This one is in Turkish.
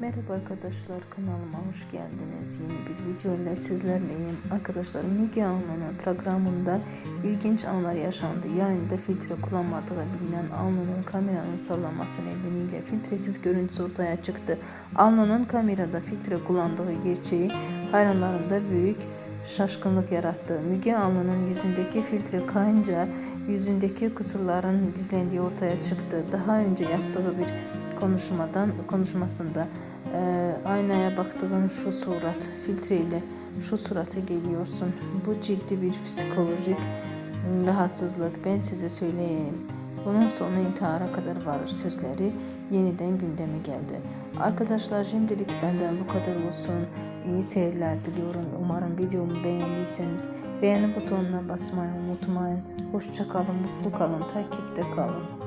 Merhaba arkadaşlar kanalıma hoş geldiniz. Yeni bir video ile sizlerleyim. Arkadaşlar Müge Anlı'nın programında ilginç anlar yaşandı. Yayında filtre kullanmadığı bilinen Anlı'nın kameranın sallanması nedeniyle filtresiz görüntüsü ortaya çıktı. Anlı'nın kamerada filtre kullandığı gerçeği hayranlarında büyük şaşkınlık yarattı. Müge Anlı'nın yüzündeki filtre kayınca yüzündeki kusurların gizlendiği ortaya çıktı. Daha önce yaptığı bir konuşmadan konuşmasında e, aynaya baktığın şu surat filtreyle şu surata geliyorsun. Bu ciddi bir psikolojik rahatsızlık. Ben size söyleyeyim. Bunun sonu intihara kadar varır sözleri yeniden gündeme geldi. Arkadaşlar şimdilik benden bu kadar olsun. İyi seyirler diliyorum. Umarım videomu beğendiyseniz beğeni butonuna basmayı unutmayın. Hoşça kalın, mutlu kalın, takipte kalın.